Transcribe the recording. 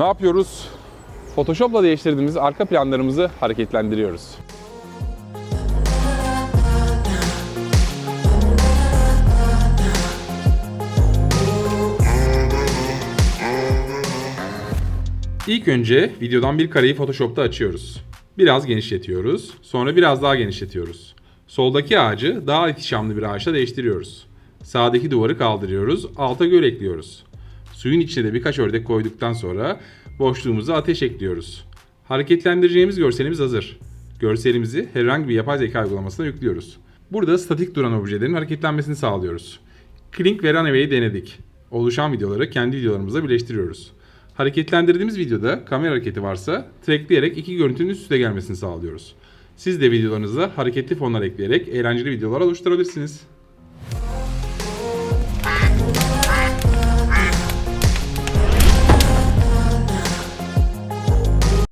Ne yapıyoruz? Photoshop'la değiştirdiğimiz arka planlarımızı hareketlendiriyoruz. İlk önce videodan bir kareyi Photoshop'ta açıyoruz. Biraz genişletiyoruz. Sonra biraz daha genişletiyoruz. Soldaki ağacı daha ihtişamlı bir ağaçla değiştiriyoruz. Sağdaki duvarı kaldırıyoruz. Alta göl ekliyoruz. Suyun içine de birkaç ördek koyduktan sonra boşluğumuza ateş ekliyoruz. Hareketlendireceğimiz görselimiz hazır. Görselimizi herhangi bir yapay zeka uygulamasına yüklüyoruz. Burada statik duran objelerin hareketlenmesini sağlıyoruz. Klink ve Runaway'i denedik. Oluşan videoları kendi videolarımıza birleştiriyoruz. Hareketlendirdiğimiz videoda kamera hareketi varsa trackleyerek iki görüntünün üst üste gelmesini sağlıyoruz. Siz de videolarınıza hareketli fonlar ekleyerek eğlenceli videolar oluşturabilirsiniz.